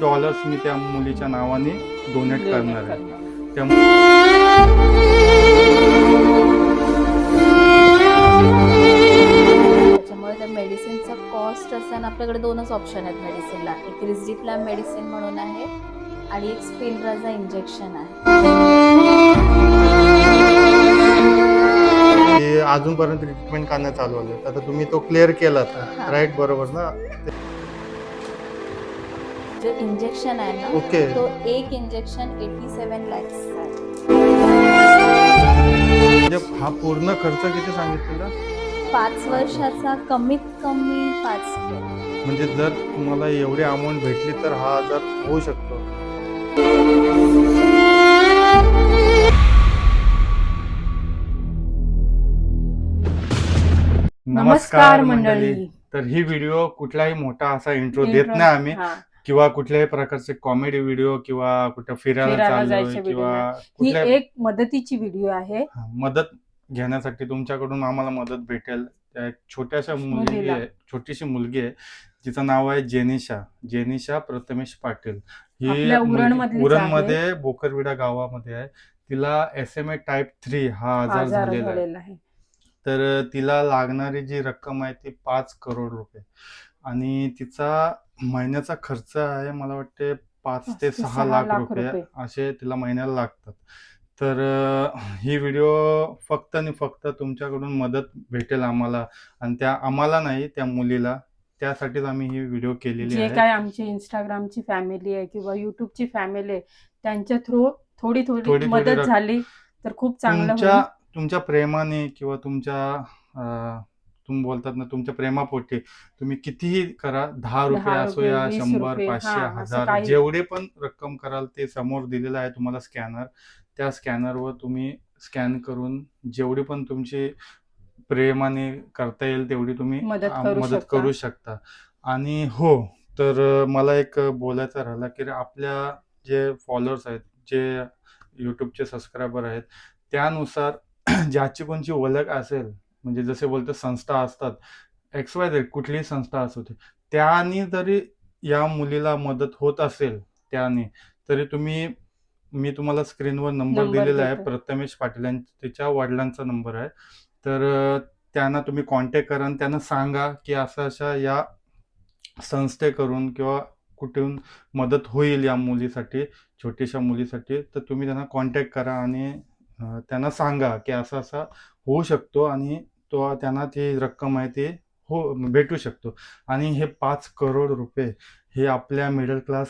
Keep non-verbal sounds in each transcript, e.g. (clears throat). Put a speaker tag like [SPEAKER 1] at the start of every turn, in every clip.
[SPEAKER 1] Dollars मी त्या मुलीच्या नावाने डोनेट करणार आहे. त्यामुळे
[SPEAKER 2] त्याच्यामुळे त्या मेडिसिनचा कॉस्ट असताना आपल्याकडे दोनच ऑप्शन आहेत मेडिसिनला एक रिझिप्लॅम मेडिसिन म्हणून आहे आणि एक स्पिनराजा इंजेक्शन आहे.
[SPEAKER 1] अजूनपर्यंत ट्रीटमेंट करण्यात चालू आले आता तुम्ही तो क्लिअर केला. राईट बरोबर ना?
[SPEAKER 2] जे इंजेक्शन आहे ना
[SPEAKER 1] ओके
[SPEAKER 2] तो एक इंजेक्शन एटी सेवन लॅक्स आहे.
[SPEAKER 1] म्हणजे हा पूर्ण खर्च किती सांगितलेला?
[SPEAKER 2] पाच वर्षाचा कमीत कमी पाच
[SPEAKER 1] म्हणजे जर तुम्हाला एवढी अमाऊंट भेटली तर हा आजार होऊ शकतो.
[SPEAKER 3] नमस्कार मंडळी.
[SPEAKER 1] तर ही व्हिडिओ कुठलाही मोठा असा इंट्रो देत नाही आम्ही.
[SPEAKER 3] हा.
[SPEAKER 1] किंवा कुठल्याही प्रकारचे कॉमेडी व्हिडिओ किंवा कुठे फिरायला
[SPEAKER 3] फिरायला
[SPEAKER 1] चाललोय
[SPEAKER 3] जायचे video
[SPEAKER 1] किंवा
[SPEAKER 3] ही
[SPEAKER 1] कुठल्या
[SPEAKER 3] एक मदतीची व्हिडिओ आहे.
[SPEAKER 1] हा, मदत घेण्यासाठी तुमच्याकडून आम्हाला मदत भेटेल. त्या एक छोट्याशा मुलगी
[SPEAKER 3] मुलीला.
[SPEAKER 1] आहे छोटीशी मुलगी आहे. तिचं नाव आहे जेनिशा. जेनिशा प्रथमेश पाटील. ही
[SPEAKER 3] आपल्या
[SPEAKER 1] मुलगी-
[SPEAKER 3] उरणमधलीच आहे.
[SPEAKER 1] उरणमध्ये बोकरविडा गावामध्ये आहे. तिला S M A type three हा आजार
[SPEAKER 3] आजार
[SPEAKER 1] झालेला आहे.
[SPEAKER 3] झालेला आहे.
[SPEAKER 1] तर तिला लागणारी जी रक्कम आहे ती पाच करोड रुपये. आणि तिचा महिन्याचा खर्च आहे मला वाटते पाच ते सहा लाख रुपये. असे तिला महिन्याला लागतात. तर ही व्हिडिओ फक्त आणि फक्त तुमच्याकडून मदत भेटेल आम्हाला आणि त्या आम्हाला नाही त्या मुलीला. त्यासाठीच आम्ही ही व्हिडिओ केलेली
[SPEAKER 3] जे
[SPEAKER 1] आहे.
[SPEAKER 3] काय आमची इंस्टाग्रामची फॅमिली आहे किंवा युट्यूबची फॅमिली आहे त्यांच्या थ्रू थोडी
[SPEAKER 1] थोडी
[SPEAKER 3] मदत झाली तर खूप चांगलं
[SPEAKER 1] तुमच्या प्रेमाने किंवा तुमच्या तुम्ही बोलतात ना तुमच्या प्रेमापोटी तुम्ही कितीही करा दहा रुपये असो या शंभर पाचशे हजार. जेवढे पण रक्कम कराल ते समोर दिलेलं आहे तुम्हाला स्कॅनर त्या स्कॅनरवर तुम्ही स्कॅन करून जेवढी पण तुमची प्रेमाने करता येईल तेवढी तुम्ही
[SPEAKER 3] मदत करू शकता.
[SPEAKER 1] आणि हो तर मला एक बोलायचं राहिलं की आपल्या जे फॉलोअर्स आहेत जे यूट्यूबचे सबस्क्रायबर आहेत त्यानुसार (clears throat) ज्याची कोणची ओळख असेल म्हणजे जसे बोलतो संस्था असतात एक्स वाय झेड कुठलीही संस्था असू दे त्यानी जरी या मुलीला मदत होत असेल त्याने तरी तुम्ही मी तुम्हाला स्क्रीनवर नंबर दिलेला आहे. प्रथमेश पाटील यांचा त्याच्या वडिलांचा नंबर आहे तर त्यांना तुम्ही कॉन्टॅक्ट करा आणि त्यांना सांगा की असं अशा या संस्थेकडून किंवा कुठून मदत होईल या मुलीसाठी छोटीशा मुलीसाठी तर तुम्ही त्यांना कॉन्टॅक्ट करा आणि त्यांना सांगा की असं असं होऊ शकतो आणि तो त्यांना ती रक्कम आहे ती हो भेटू शकतो. आणि हे पाच करोड रुपये हे आपल्या मिडल क्लास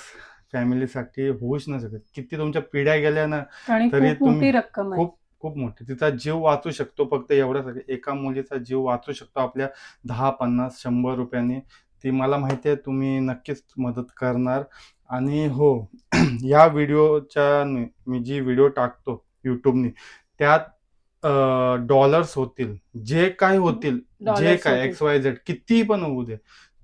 [SPEAKER 1] फॅमिलीसाठी होऊच नाही शकत. किती तुमच्या पिढ्या गेल्या ना तरी तुम्ही-
[SPEAKER 3] रक्कम
[SPEAKER 1] खूप खूप मोठी. तिचा जीव वाचू शकतो फक्त एवढ्यासाठी. एका मुलीचा जीव वाचू शकतो आपल्या दहा पन्नास शंभर रुपयांनी. ती मला माहिती आहे तुम्ही नक्कीच मदत करणार. आणि हो (clears throat) या व्हिडिओच्या मी जी व्हिडिओ टाकतो यूट्यूबनी त्यात डॉलर्स होतील जे काय होतील जे
[SPEAKER 3] Dollars
[SPEAKER 1] काय
[SPEAKER 3] होतील.
[SPEAKER 1] एक्स वाय झेड किती पण होऊ दे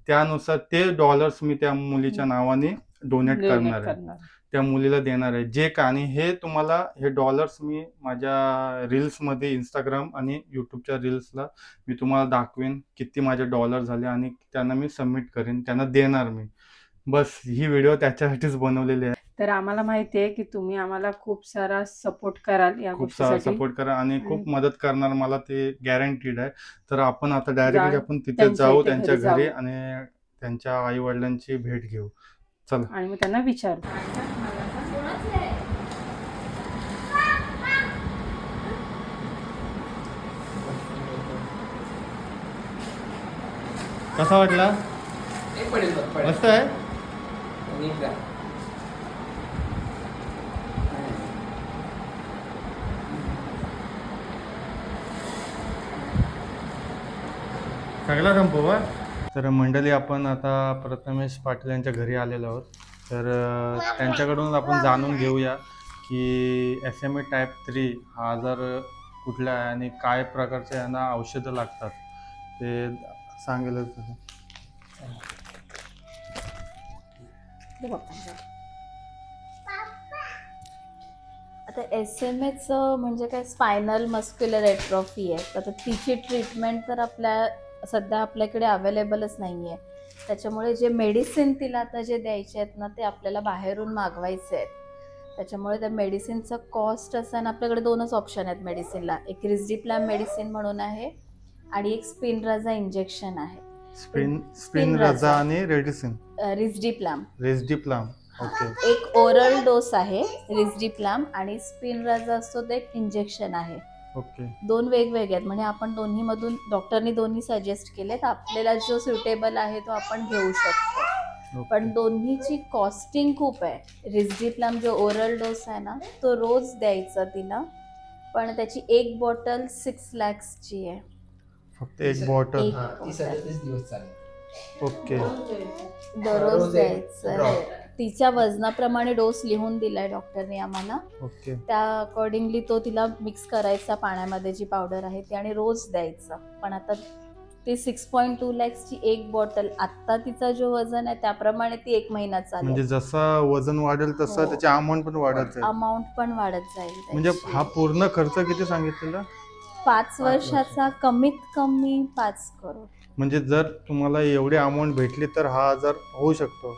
[SPEAKER 1] त्यानुसार ते डॉलर्स मी त्या मुलीच्या नावाने डोनेट करणार आहे.
[SPEAKER 3] करणार.
[SPEAKER 1] त्या मुलीला देणार आहे. जे का आणि हे तुम्हाला हे डॉलर्स मी माझ्या रील्समध्ये इंस्टाग्राम आणि यूट्यूबच्या रील्सला मी तुम्हाला दाखवेन किती माझे डॉलर झाले आणि त्यांना मी सबमिट करेन त्यांना देणार मी. बस ही व्हिडिओ त्याच्यासाठीच बनवलेली आहे.
[SPEAKER 3] तर आम्हाला माहिती आहे की तुम्ही आम्हाला खूप सारा सपोर्ट कराल या
[SPEAKER 1] खूप सारा
[SPEAKER 3] गोष्टीसाठी.
[SPEAKER 1] सपोर्ट करा आणि खूप मदत करणार मला ते गॅरंटीड आहे. तर आपण आता डायरेक्टली
[SPEAKER 3] जा-
[SPEAKER 1] आपण तिथे
[SPEAKER 3] त्यांच्या
[SPEAKER 1] जाऊ
[SPEAKER 3] इथे
[SPEAKER 1] त्यांच्या
[SPEAKER 3] घरी जाऊ.
[SPEAKER 1] आणि त्यांच्या आई वडिलांची भेट घेऊ. चला.
[SPEAKER 3] आणि मग त्यांना विचारू.
[SPEAKER 1] कसा वाटला?
[SPEAKER 4] एक पडेल बघ, पडेल.
[SPEAKER 1] मस्त आहे?
[SPEAKER 4] नीट.
[SPEAKER 1] सगळा संपवा तर मंडळी आपण आता प्रथमेश पाटील यांच्या घरी आलेलो आहोत. तर अं, त्यांच्याकडून आपण जाणून घेऊया की S M A type three हा आजार कुठला आहे आणि काय प्रकारचे यांना औषधं लागतात ते सांगेल.
[SPEAKER 2] आता एस एम एचं म्हणजे काय? स्पायनल मस्क्युलर एट्रॉफी आहे. तर आता तिची ट्रीटमेंट तर आपल्या सध्या आपल्याकडे अवेलेबलच नाही आहे त्याच्यामुळे जे मेडिसिन तिला आता जे द्यायचे आहेत ना ते आपल्याला बाहेरून मागवायचे आहेत. त्याच्यामुळे त्या मेडिसिनचा कॉस्ट असताना आपल्याकडे दोनच ऑप्शन आहेत मेडिसिनला एक रिझडिप्लॅम मेडिसिन म्हणून आहे आणि एक स्पिनराजा इंजेक्शन आहे.
[SPEAKER 1] Spin
[SPEAKER 2] spin Spinraza.
[SPEAKER 1] रजा आणि रेडिसिन
[SPEAKER 2] रिझडिप्लॅम
[SPEAKER 1] रेसडिप्लाम ओके
[SPEAKER 2] एक ओरल डोस आहे रिझडिप्लॅम आणि स्पिनराजा असतो ते एक इंजेक्शन आहे.
[SPEAKER 1] ओके.
[SPEAKER 2] दोन वेगवेगळे आहेत. म्हणजे आपण दोन्हीमधून डॉक्टरनी दोन्ही सजेस्ट केलेत. आपल्याला जो सुटेबल आहे तो आपण घेऊ शकतो. पण दोन्हीची कॉस्टिंग खूप आहे. रिझडिप्लॅम जो ओरल डोस आहे ना तो रोज द्यायचा तिला. पण त्याची एक बॉटल सिक्स लॅक्सची आहे.
[SPEAKER 1] फक्त एक बॉटल
[SPEAKER 4] हा
[SPEAKER 1] ओके.
[SPEAKER 2] दररोज द्यायचं तिच्या वजनाप्रमाणे डोस लिहून दिलाय डॉक्टरने आम्हाला.
[SPEAKER 1] ओके
[SPEAKER 2] त्या अकॉर्डिंगली तो तिला मिक्स करायचा पाण्यामध्ये जी पावडर आहे ती आणि रोज द्यायचं. पण आता ती सिक्स पॉईंट टू लॅक्सची एक बॉटल आत्ता तिचा जो वजन आहे त्याप्रमाणे ती एक महिना
[SPEAKER 1] म्हणजे
[SPEAKER 2] चालेल
[SPEAKER 1] जसं वजन वाढेल तसं
[SPEAKER 2] हो.
[SPEAKER 1] त्याची अमाऊंट पण वाढत जाईल.
[SPEAKER 2] अमाऊंट पण वाढत जाईल
[SPEAKER 1] म्हणजे
[SPEAKER 2] त्याची.
[SPEAKER 1] हा पूर्ण खर्च किती सांगितलेला?
[SPEAKER 2] पाच वर्षाचा कमीत कमी पाच करोड.
[SPEAKER 1] म्हणजे जर तुम्हाला एवढी अमाऊंट भेटली तर हा आजार होऊ शकतो.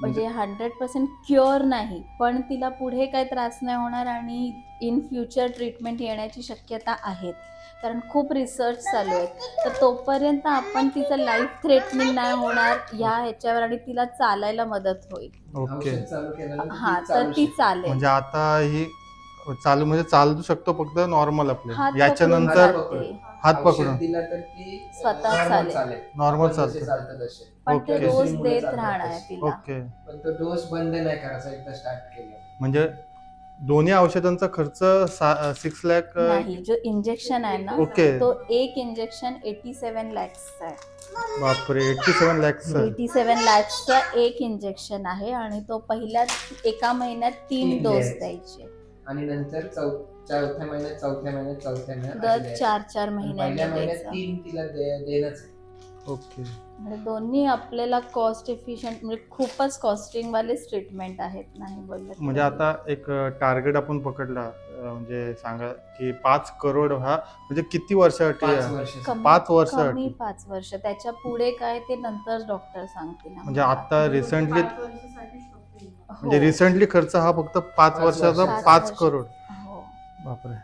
[SPEAKER 2] म्हणजे हंड्रेड पर्सेंट क्युअर नाही पण तिला पुढे काही त्रास नाही होणार आणि इन फ्युचर ट्रीटमेंट येण्याची शक्यता आहेत. कारण खूप रिसर्च चालू आहेत. तर तोपर्यंत आपण तिचं लाईफ थ्रेटनिंग नाही होणार ह्या ह्याच्यावर आणि तिला चालायला मदत होईल.
[SPEAKER 1] ओके.
[SPEAKER 2] हा तर ती. चालेल.
[SPEAKER 1] म्हणजे आता ही चालू म्हणजे चालू शकतो फक्त नॉर्मल आपले. याच्यानंतर. हात पकडून.
[SPEAKER 4] दिलं तर ती
[SPEAKER 2] स्वतः
[SPEAKER 4] normal
[SPEAKER 2] चालेल.
[SPEAKER 4] चालेल.
[SPEAKER 1] नॉर्मल
[SPEAKER 4] जसे
[SPEAKER 1] चालतं.
[SPEAKER 4] चालतं तसे.
[SPEAKER 2] पण ते
[SPEAKER 1] ओके.
[SPEAKER 2] रोज
[SPEAKER 4] मुलं
[SPEAKER 2] देत
[SPEAKER 4] चालतात
[SPEAKER 2] राहणार
[SPEAKER 4] तशी.
[SPEAKER 2] तिला.
[SPEAKER 1] ओके
[SPEAKER 4] पण तो डोस बंद नाही करायचा एकदा स्टार्ट केलं
[SPEAKER 1] म्हणजे दोन्ही औषधांचा खर्च सिक्स लॅक
[SPEAKER 2] नाही जो इंजेक्शन आहे ना
[SPEAKER 1] ओके
[SPEAKER 2] तो एक इंजेक्शन एटी सेव्हन लॅक्सचा आहे.
[SPEAKER 1] बापरे eighty seven lakhs
[SPEAKER 2] eighty seven लॅक्सचा एक इंजेक्शन आहे आणि तो पहिल्याच एका महिन्यात तीन
[SPEAKER 4] तीन
[SPEAKER 2] डोस
[SPEAKER 4] द्यायचे.
[SPEAKER 2] द्यायचे.
[SPEAKER 4] आणि नंतर चौ चौथ्या महिन्यात चौथ्या महिन्यात चौथ्या महिन्यात
[SPEAKER 2] दर
[SPEAKER 4] असं द्यायचं.
[SPEAKER 2] चार चार
[SPEAKER 4] पहिल्या महिन्यात
[SPEAKER 2] द्यायचं
[SPEAKER 4] तीन तिला दे- देणंच आहे.
[SPEAKER 1] ओके
[SPEAKER 2] म्हणजे दोन्ही आपल्याला कॉस्ट एफिशियंट म्हणजे खूपच कॉस्टिंग वालेच ट्रीटमेंट आहेत नाही बोललं तरी.
[SPEAKER 1] म्हणजे आता एक टार्गेट आपण पकडला अं, म्हणजे सांगा की पाच करोड हा म्हणजे किती वर्षासाठी
[SPEAKER 4] पाच
[SPEAKER 1] आहे?
[SPEAKER 4] वर्ष
[SPEAKER 2] कमी-
[SPEAKER 1] पाच वर्षासाठी
[SPEAKER 2] कमी पाच वर्ष त्याच्या पुढे काय ते नंतर डॉक्टर सांगतील
[SPEAKER 1] म्हणजे. आता रिसेंटली
[SPEAKER 2] हो.
[SPEAKER 1] म्हणजे रिसेंटली खर्च हा फक्त पाच
[SPEAKER 4] पाच
[SPEAKER 1] वर्षाचा
[SPEAKER 4] वर्षाचा.
[SPEAKER 1] पाच. करोड
[SPEAKER 2] हो.
[SPEAKER 1] बापरे.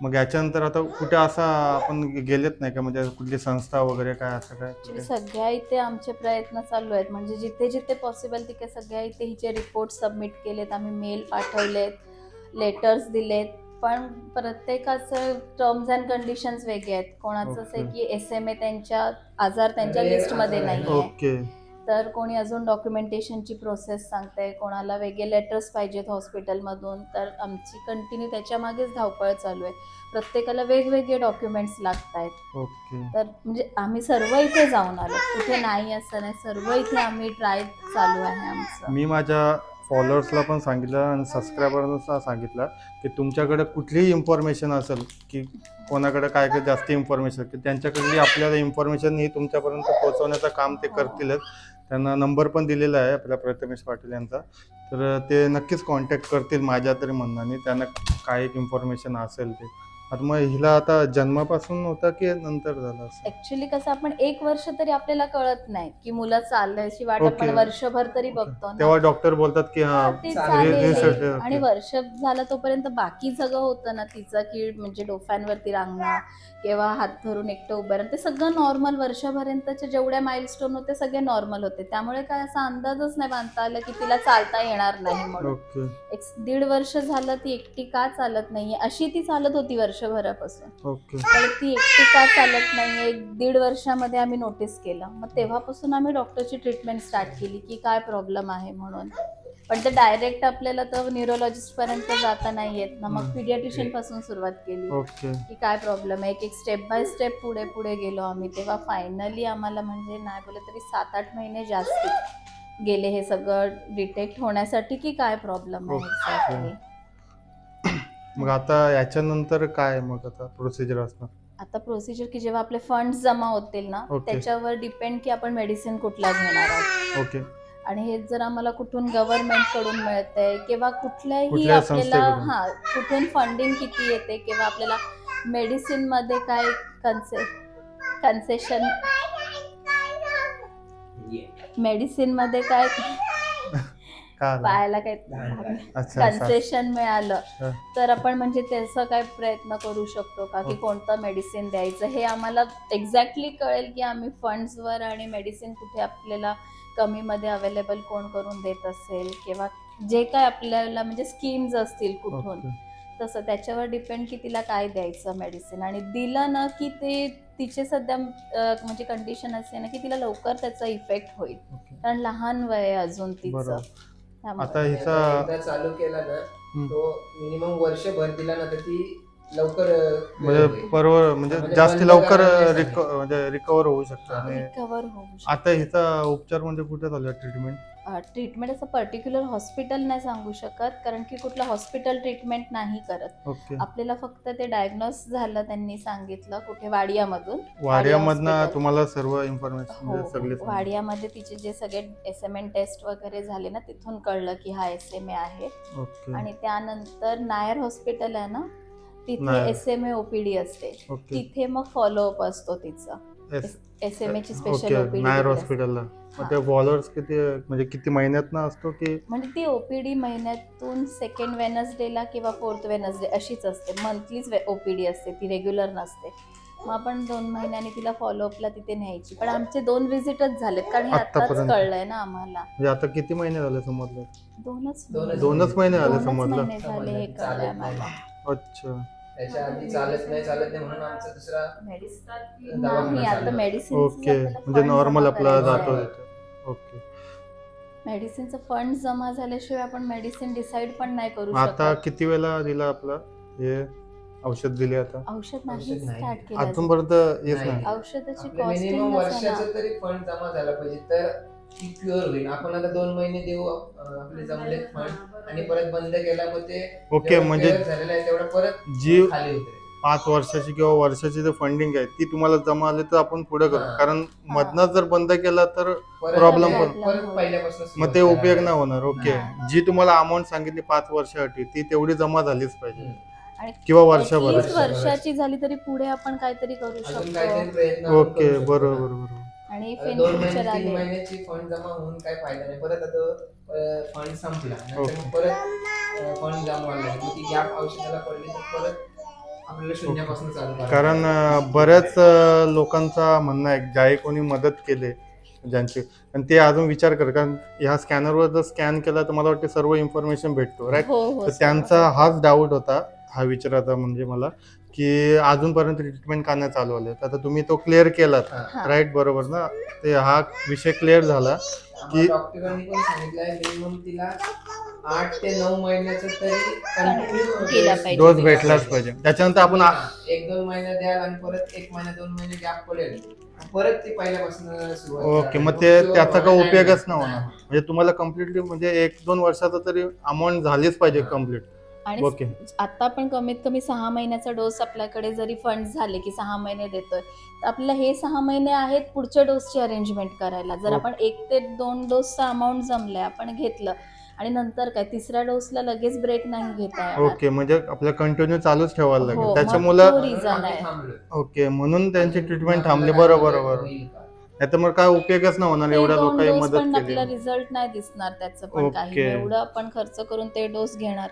[SPEAKER 1] मग याच्यानंतर आता कुठे असा आपण गेलेत नाही का? म्हणजे कुठली संस्था वगैरे काय असं काय
[SPEAKER 2] Actually सगळ्या इथे आमचे प्रयत्न चालू आहेत. म्हणजे जिथे जिथे पॉसिबल तिथे सगळ्या इथे हिचे रिपोर्ट सबमिट केलेत. आम्ही मेल पाठवलेत लेटर्स दिलेत. पण प्रत्येकाचं टर्म्स अँड कंडिशन्स वेगळे आहेत. कोणाचं असं आहे
[SPEAKER 1] Okay.
[SPEAKER 2] की एस एम ए त्यांच्या आजार त्यांच्या लिस्टमध्ये. नाही आहे
[SPEAKER 1] ओके.
[SPEAKER 2] तर कोणी अजून डॉक्युमेंटेशनची प्रोसेस सांगतंय कोणाला वेगळे लेटर्स पाहिजेत हॉस्पिटलमधून तर आमची कंटिन्यू त्याच्या मागेच धावपळ चालू आहे. प्रत्येकाला वेगवेगळे डॉक्युमेंट्स लागत आहेत
[SPEAKER 1] ओके
[SPEAKER 2] तर म्हणजे आम्ही सर्व इथे जाऊन आलो. कुठे नाही असं नाही सर्व इथे आम्ही ट्राय चालू आहे आमचं.
[SPEAKER 1] मी माझ्या फॉलोअर्सला पण सांगितलं आणि सबस्क्रायबर्सला सांगितलं की तुमच्याकडे कुठलीही इन्फॉर्मेशन असेल की कोणाकडे काय काय जास्त इन्फॉर्मेशन की त्यांच्याकडली आपल्याला इन्फॉर्मेशन ही तुमच्यापर्यंत पोहोचवण्याचं काम ते. करतीलच. त्यांना नंबर पण दिलेला आहे आपल्या प्रथमेश पाटील यांचा. तर ते नक्कीच कॉन्टॅक्ट करतील माझ्या तरी म्हणण्याने त्यांना काय एक इन्फॉर्मेशन असेल ते. आता मग हिला आता जन्मापासून होता की नंतर झालं असं
[SPEAKER 2] ऍक्च्युली कसं आपण एक वर्ष तरी आपल्याला कळत नाही की मुलं चालल्याची वाट
[SPEAKER 1] Okay.
[SPEAKER 2] आपण वर्षभर तरी बघतो ना
[SPEAKER 1] तेव्हा डॉक्टर बोलतात की
[SPEAKER 2] हा, ते
[SPEAKER 4] चालेल.
[SPEAKER 2] चालेल
[SPEAKER 1] Research,
[SPEAKER 2] हे.
[SPEAKER 1] okay.
[SPEAKER 2] आणि वर्ष झालं तोपर्यंत बाकी सगळं होतं ना तिचं की म्हणजे डोफ्यांवरती रांगणं किंवा हात धरून एकटं उभं राहणं ते सगळं नॉर्मल वर्षभरांतचे जेवढ्या माइलस्टोन होते सगळे नॉर्मल होते त्यामुळे काय असा अंदाजच नाही बांधता आला की तिला चालता येणार नाही म्हणून
[SPEAKER 1] ओके
[SPEAKER 2] एक दीड वर्ष झालं ती एकटी का चालत नाहीये अशी ती चालत होती वर्षभरापासून.
[SPEAKER 1] ओके.
[SPEAKER 2] तर ती एकटी का चालत नाहीये? एक दीड वर्षामध्ये आम्ही नोटीस केलं. मग तेव्हापासून आम्ही डॉक्टरची ट्रीटमेंट स्टार्ट केली की काय प्रॉब्लेम आहे म्हणून. पण ते डायरेक्ट आपल्याला तर न्यूरोलॉजिस्ट पर्यंत जाता नाही येत. ना मग. पिडियाट्रिशियनपासून सुरुवात केली. की काय प्रॉब्लेम आहे? एक एक स्टेप बाय स्टेप पुढे पुढे गेलो आम्ही. तेव्हा फायनली आम्हाला म्हणजे नाही बोललं तरी सात आठ महिने जास्त गेले हे सगळं डिटेक्ट होण्यासाठी की काय प्रॉब्लेम आहे
[SPEAKER 1] Okay. मग आता याच्यानंतर काय मग आता प्रोसिजर असणार
[SPEAKER 2] आता प्रोसिजर की जेव्हा आपले फंड्स जमा होतील ना
[SPEAKER 1] Okay.
[SPEAKER 2] त्याच्यावर डिपेंड की आपण मेडिसिन कुठला घेणार आहोत
[SPEAKER 1] ओके
[SPEAKER 2] आणि हे जर आम्हाला कुठून गव्हर्नमेंटकडून मिळतंय किंवा कुठल्याही
[SPEAKER 1] कुठल्या
[SPEAKER 2] आपल्याला
[SPEAKER 1] संस्थेकडून?
[SPEAKER 2] हा कुठून फंडिंग किती येते किंवा आपल्याला मेडिसिनमध्ये काय कन्से कन्सेशन. मेडिसिनमध्ये काय
[SPEAKER 1] का आलं?
[SPEAKER 2] पाहायला काय
[SPEAKER 1] अच्छा अच्छा.
[SPEAKER 2] कन्सेशन मिळालं. तर आपण म्हणजे त्याचा काय प्रयत्न करू शकतो का की
[SPEAKER 1] हो.
[SPEAKER 2] कोणतं मेडिसिन द्यायचं हे आम्हाला एक्झॅक्टली कळेल की आम्ही फंड्सवर आणि मेडिसिन कुठे आपल्याला कमीमध्ये अवेलेबल कोण करून देत असेल किंवा जे काय आपल्याला म्हणजे स्कीम्स असतील कुठून
[SPEAKER 1] ओके.
[SPEAKER 2] तसं त्याच्यावर डिपेंड की तिला काय द्यायचं मेडिसिन आणि दिलं ना की ते तिचे सध्या अं, म्हणजे कंडिशन असे ना की तिला लवकर त्याचा इफेक्ट होईल
[SPEAKER 1] ओके.
[SPEAKER 2] कारण लहान वय आहे अजून तिचं
[SPEAKER 1] बरोबर. आता हिचा
[SPEAKER 4] एकदा चालू केला ना
[SPEAKER 1] हम्म.
[SPEAKER 4] तो मिनिमम वर्षभर दिला ना तर ती लवकर अं,
[SPEAKER 1] म्हणजे
[SPEAKER 4] होईल.
[SPEAKER 1] परवर म्हणजे
[SPEAKER 4] म्हणजे
[SPEAKER 1] जास्त
[SPEAKER 4] बंद
[SPEAKER 1] लवकर
[SPEAKER 4] करायला
[SPEAKER 1] रिक म्हणजे रिकवर होऊ शकतं. आणि
[SPEAKER 2] रिकवर होऊ
[SPEAKER 1] आता हिचा उपचार म्हणजे कुठे चालू आहे? ट्रीटमेंट
[SPEAKER 2] ट्रीटमेंट असं पर्टिक्युलर हॉस्पिटल नाही सांगू शकत कारण की कुठलं हॉस्पिटल ट्रीटमेंट नाही करत.
[SPEAKER 1] ओके
[SPEAKER 2] आपल्याला फक्त ते डायग्नोस झालं त्यांनी सांगितलं कुठे वाडियामधून.
[SPEAKER 1] वाडियामधनं
[SPEAKER 2] hospital.
[SPEAKER 1] तुम्हाला सर्व इन्फॉर्मेशन
[SPEAKER 2] हो
[SPEAKER 1] सगळी
[SPEAKER 2] हो. वाडियामध्ये तिचे जे सगळे एस एम एन टेस्ट वगैरे झाले ना तिथून कळलं की हा एस एम ए आहे.
[SPEAKER 1] ओके
[SPEAKER 2] आणि त्यानंतर नायर हॉस्पिटल आहे ना तिथे
[SPEAKER 1] Nair.
[SPEAKER 2] S M A OPD असते.
[SPEAKER 1] ओके
[SPEAKER 2] तिथे मग फॉलोअप असतो तिचा.
[SPEAKER 1] एस-
[SPEAKER 2] एस एम ची स्पेशल
[SPEAKER 1] ओके
[SPEAKER 2] ओपीडी
[SPEAKER 1] नायर हॉस्पिटलला. मग ते फॉलोअर्स किती म्हणजे किती महिन्यात असतो की?
[SPEAKER 2] म्हणजे ती ओपीडी महिन्यातून सेकंड वेनसडेला किंवा फोर्थ वेनसडे अशीच असते. मंथलीच ओपीडी असते. ती रेग्युलर नसते. मग आपण दोन महिन्यांनी तिला फॉलोअपला तिथे न्यायची. पण आमचे दोन विजिटच झालेत. कारण हे आताच
[SPEAKER 1] आत्तापर्यंत.
[SPEAKER 2] कळलंय ना आम्हाला.
[SPEAKER 1] म्हणजे आता किती महिने झाले समजलं?
[SPEAKER 2] दोनच
[SPEAKER 4] दोनच
[SPEAKER 1] दोनच महिने झाले
[SPEAKER 2] दोनच
[SPEAKER 1] समजलं.
[SPEAKER 2] महिने झाले हे कळलंय आम्हाला.
[SPEAKER 1] अच्छा
[SPEAKER 4] त्याच्या आधी चालत नाही चालत नाही म्हणून आमचा दुसरा
[SPEAKER 2] नाही आता मेडिसिन
[SPEAKER 1] ओके म्हणजे नॉर्मल आपला जातो. ओके.
[SPEAKER 2] मेडिसिनचं फंड जमा झाल्याशिवाय आपण मेडिसिन डिसाईड पण नाही करू
[SPEAKER 1] मग आता
[SPEAKER 2] शकत.
[SPEAKER 1] किती वेळा दिला आपला? हे औषध दिले आता?
[SPEAKER 2] औषध नाही
[SPEAKER 4] औषध नाही.
[SPEAKER 2] स्टार्ट केलं
[SPEAKER 1] अजूनपर्यंत येत
[SPEAKER 4] नाही.
[SPEAKER 1] नाही.
[SPEAKER 2] औषधाची
[SPEAKER 4] मिनिमम
[SPEAKER 2] कॉस्टिंग
[SPEAKER 4] वर्षाचं तरी फंड जमा झाला पाहिजे तर ती प्युअर होईल. आपण आता दोन महिने देऊ आपले जमले फंड आणि परत बंद केला मग ते
[SPEAKER 1] ओके म्हणजे
[SPEAKER 4] pure झालेलं आहे तेवढं परत
[SPEAKER 1] जी
[SPEAKER 4] खाली उतरेल
[SPEAKER 1] पाच वर्षाची किंवा वर्षाची जे फंडिंग आहे ती तुम्हाला जमा आली तर आपण पुढे करू. कारण मधनं जर बंद केला तर
[SPEAKER 4] परत ते-
[SPEAKER 2] पण.
[SPEAKER 4] परत पहिल्यापासून
[SPEAKER 1] मग ते
[SPEAKER 4] सुरुवात
[SPEAKER 1] उपयोग
[SPEAKER 4] करायला
[SPEAKER 1] नाही होणार ओके. जी तुम्हाला अमाऊंट सांगितली पाच वर्षासाठी ती तेवढी जमा झालीच पाहिजे.
[SPEAKER 2] आणि
[SPEAKER 1] किंवा वर्षभर
[SPEAKER 2] तीस वर्षाची झाली तरी पुढे आपण काहीतरी करू
[SPEAKER 4] अजून
[SPEAKER 2] शकतो
[SPEAKER 4] काहीतरी प्रयत्न आपण
[SPEAKER 1] ओके
[SPEAKER 4] करू शकतो.
[SPEAKER 1] बरोबर बरोबर
[SPEAKER 2] आणि
[SPEAKER 4] आता दोन
[SPEAKER 2] फ्युचर
[SPEAKER 4] महिने तीन
[SPEAKER 2] आले
[SPEAKER 4] महिन्याची फंड जमा होऊन काय फायदा नाही परत आता फंड संपला नंतर
[SPEAKER 1] ओके.
[SPEAKER 4] मग परत फंड जमा लागले. मग ती गॅप औषधाला पडली तर परत आपल्याला शून्यापासून चालू करावं
[SPEAKER 1] कारण. अं, बऱ्याच अं, लोकांचा म्हणणं आहे ज्याही कोणी मदत केले ज्यांची आणि ते अजून विचार कर कारण ह्या स्कॅनरवर जर स्कॅन केला तर मला वाटतं सर्व इन्फॉर्मेशन भेटतो राईट
[SPEAKER 2] हो हो
[SPEAKER 1] तर त्यांचा हाच डाऊट होता हा विचारायचा म्हणजे मला की अजूनपर्यंत ट्रीटमेंट का नाही चालू आले आता तुम्ही तो क्लिअर केलात.
[SPEAKER 4] हा.
[SPEAKER 1] राईट बरोबर ना ते हा विषय क्लिअर झाला
[SPEAKER 4] आम्हाला डॉक्टरांनी पण सांगितलंय मिनिमम तिला आठ ते नऊ महिन्याचं तरी कंटिन्यू
[SPEAKER 2] केला पाहिजे.
[SPEAKER 1] डोस भेटलाच पाहिजे त्याच्यानंतर आपण आ-
[SPEAKER 4] एक दोन महिने द्याल आणि परत एक महिना दोन महिने गॅप पडेल परत ती पहिल्यापासून सुरुवात
[SPEAKER 1] ओके. मग ते त्याचा काय
[SPEAKER 4] नाही
[SPEAKER 1] उपयोगच नाही. होणार म्हणजे तुम्हाला कम्प्लिटली म्हणजे एक दोन वर्षाचा तरी अमाऊंट झालीच पाहिजे. कंप्लीट
[SPEAKER 2] आणि
[SPEAKER 1] ओके.
[SPEAKER 2] आता आपण कमीत कमी सहा महिन्याचा डोस आपल्याकडे जरी फंड झाले की सहा महिने देतोय तर आपल्याला हे सहा महिने आहेत पुढच्या डोसची अरेंजमेंट करायला. जर
[SPEAKER 1] ओके.
[SPEAKER 2] आपण एक ते दोन डोसचा अमाऊंट जमलाय आपण घेतलं आणि नंतर काय तिसऱ्या डोसला लगेच ब्रेक नाही घेता येणार.
[SPEAKER 1] ओके म्हणजे आपल्याला कंटिन्यू चालूच ठेवायला
[SPEAKER 2] हो,
[SPEAKER 1] लागेल.
[SPEAKER 2] मग
[SPEAKER 1] त्याच्यामुळं
[SPEAKER 2] तो reason आहे.
[SPEAKER 1] ओके म्हणून त्यांची ट्रीटमेंट थांबली बरोबर बरोबर? नाही तर मग काय उपयोगच नाही होणार एवढ्या लोकांनी मदत
[SPEAKER 2] आपला
[SPEAKER 1] केली
[SPEAKER 2] रिझल्ट नाही दिसणार त्याचं पण काही. एवढं आपण खर्च करून ते डोस घेणार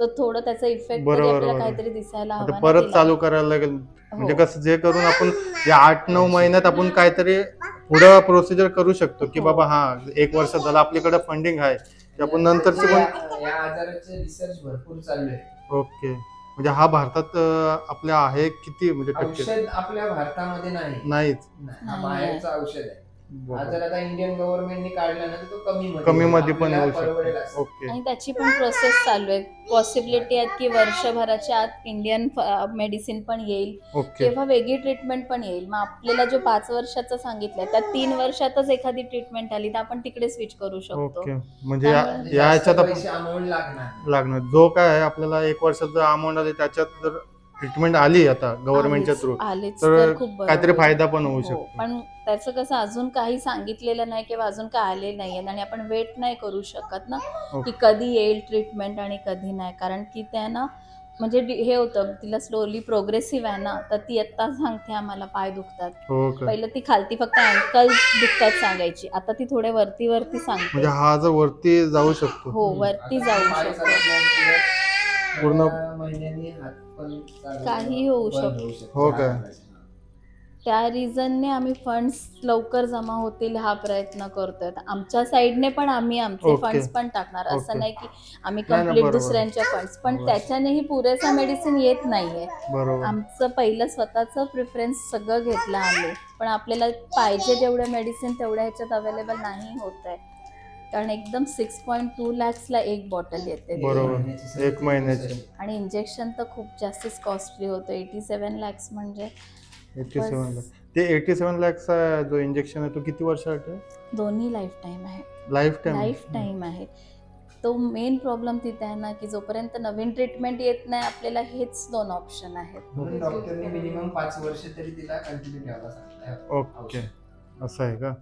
[SPEAKER 2] तर थोडं त्याचा इफेक्ट
[SPEAKER 1] बरोबर,
[SPEAKER 2] आपल्याला
[SPEAKER 1] बरोबर.
[SPEAKER 2] काहीतरी दिसायला
[SPEAKER 1] आता
[SPEAKER 2] हवा
[SPEAKER 1] परत. चालू करायला लागेल म्हणजे
[SPEAKER 2] हो.
[SPEAKER 1] कसं जे करून आपण या आठ नऊ महिन्यात आपण काहीतरी पुढं प्रोसिजर करू शकतो की
[SPEAKER 2] हो.
[SPEAKER 1] बाबा हा एक वर्ष झालं आपल्याकडे फंडिंग आहे ते आपण नंतरची पण
[SPEAKER 4] या- या आजाराचे रिसर्च भरपूर चालू आहे
[SPEAKER 1] ओके म्हणजे हा भारतात अं, आपल्या आहे किती म्हणजे टक्के?
[SPEAKER 4] औषध आपल्या भारतामध्ये नाही.
[SPEAKER 1] नाहीच.
[SPEAKER 4] नाही, हा. बाहेरचं औषध आहे.
[SPEAKER 1] बरोबर.
[SPEAKER 4] जर आता इंडियन गव्हर्नमेंटने काढला ना तर तो कमी मध्ये
[SPEAKER 1] कमी मध्ये पण येऊ शकतो. ओके.
[SPEAKER 2] आणि त्याची पण प्रोसेस चालू आहे. पॉसिबिलिटी आहेत की वर्षभराच्या आत इंडियन मेडिसिन पण येईल.
[SPEAKER 1] ओके.
[SPEAKER 2] किंवा वेगळी ट्रीटमेंट पण येईल. मग आपल्याला जो पाच वर्षाचा सांगितलंय त्या तीन वर्षातच एखादी ट्रीटमेंट आली तर आपण तिकडे स्विच करू शकतो.
[SPEAKER 1] ओके. म्हणजे या ह्याच्यात आपण
[SPEAKER 4] अमाऊंट लागणार
[SPEAKER 1] लागणार. जो काय आहे आपल्याला एक वर्षाचा अमाऊंट आले त्याच्यात जर ट्रीटमेंट आली आता गव्हर्नमेंटच्या थ्रू
[SPEAKER 2] आलेच
[SPEAKER 1] तर
[SPEAKER 2] तर खूप बरं
[SPEAKER 1] काहीतरी
[SPEAKER 2] होईल.
[SPEAKER 1] फायदा पण होऊ
[SPEAKER 2] हो,
[SPEAKER 1] शकतो.
[SPEAKER 2] पण त्याचं कसं अजून काही सांगितलेलं नाही किंवा अजून काय आले नाहीये आणि आपण वेट नाही करू शकत ना
[SPEAKER 1] ओके.
[SPEAKER 2] की कधी येईल ट्रीटमेंट आणि कधी नाही. कारण की त्या ना म्हणजे डि- हे होतं तिला स्लोली प्रोग्रेसिव्ह आहे ना तर ती आत्ता सांगते आम्हाला पाय दुखतात.
[SPEAKER 1] हो का?
[SPEAKER 2] पहिलं ती खालती फक्त अँकल दुखतात सांगायची. आता ती थोडे वरती वरती सांगते.
[SPEAKER 1] म्हणजे हा जर वरती जाऊ शकतो.
[SPEAKER 2] हो वरती जाऊ शकतो.
[SPEAKER 4] नाही,
[SPEAKER 1] पूर्ण-
[SPEAKER 4] महिन्यांनी हात पण
[SPEAKER 2] काही होऊ शकतं.
[SPEAKER 1] हो काय?
[SPEAKER 2] त्या रिझनने आम्ही फंड्स लवकर जमा होतील हा प्रयत्न करतोय आमच्या साईडने पण आम्ही आमचे. फंड्स पण टाकणार असं. नाही की आम्ही
[SPEAKER 1] नाही,
[SPEAKER 2] कंप्लीट
[SPEAKER 1] बरोबर.
[SPEAKER 2] दुसऱ्यांच्या फंड्स पण
[SPEAKER 4] बरोबर.
[SPEAKER 2] त्याच्यानेही पुरेसा मेडिसिन येत नाहीये
[SPEAKER 1] बरोबर
[SPEAKER 2] आमचं पहिलं स्वतःचं प्रिफरन्स सगळं घेतलं आम्ही पण आपल्याला पाहिजे तेवढं मेडिसिन तेवढ्या ह्याच्यात अवेलेबल नाही होत आहे कारण एकदम सिक्स पॉईंट टू लॅक्सला एक बॉटल येते.
[SPEAKER 1] बरोबर. एक महिन्याची.
[SPEAKER 2] आणि इंजेक्शन तर खूप जास्तच कॉस्टली होतं. एटी सेवन लॅक्स म्हणजे.
[SPEAKER 1] एटी. सेवन लॅक ते एटी सेवन लॅकचा जो इंजेक्शन आहे तो किती वर्षासाठी?
[SPEAKER 2] दोन्ही लाईफ टाईम आहे.
[SPEAKER 1] लाईफ टाईम
[SPEAKER 2] लाईफ टाईम आहे. तो मेन प्रॉब्लेम तिथे आहे ना की जोपर्यंत नवीन ट्रीटमेंट येत नाही आपल्याला हेच दोन ऑप्शन आहेत.
[SPEAKER 4] डॉक्टरने मिनिमम पाच वर्ष तरी तिला कंटिन्यू ठेवायला
[SPEAKER 1] ओके. असं आहे का?